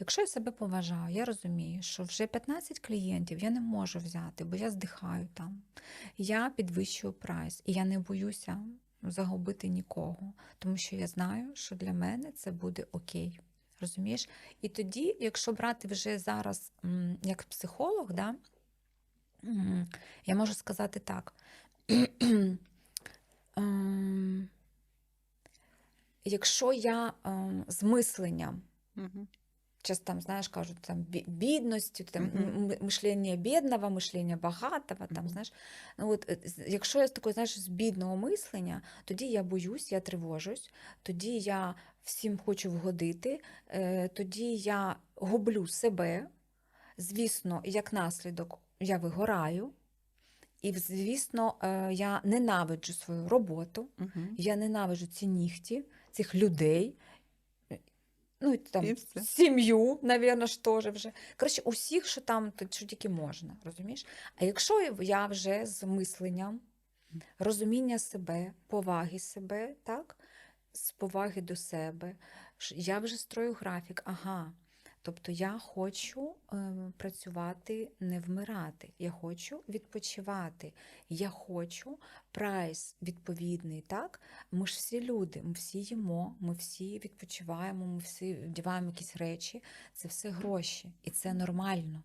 Якщо я себе поважаю, я розумію, що вже 15 клієнтів я не можу взяти, бо я здихаю там. Я підвищую прайс, і я не боюся загубити нікого, тому що я знаю, що для мене це буде окей. Розумієш? І тоді, якщо брати вже зараз як психолог, да, я можу сказати так. Ем, Якщо я ем, з мисленням. Сейчас там, знаешь, кажуть, там бідності, там м- мишлення бідного, мишлення багатого, там, знаєш. Ну, от, е, якщо я з такого, знаєш, з бідного мислення, тоді я боюсь, я тривожусь, тоді я всім хочу вгодити, е, тоді я гублю себе. Звісно, як наслідок я вигораю, і, звісно, е, я ненавиджу свою роботу. Мгм. Я ненавиджу ці нігті, цих людей. Ну, там сім'ю, навірно, ж теж вже. Коротше, усіх, що там, що тільки можна, розумієш? А якщо я вже з мисленням, розуміння себе, поваги себе, так? З поваги до себе, я вже строю графік, ага. Тобто я хочу е, працювати, не вмирати. Я хочу відпочивати. Я хочу прайс відповідний, так? Ми ж всі люди, ми всі їмо, ми всі відпочиваємо, ми всі вдіваємо якісь речі. Це все гроші, і це нормально.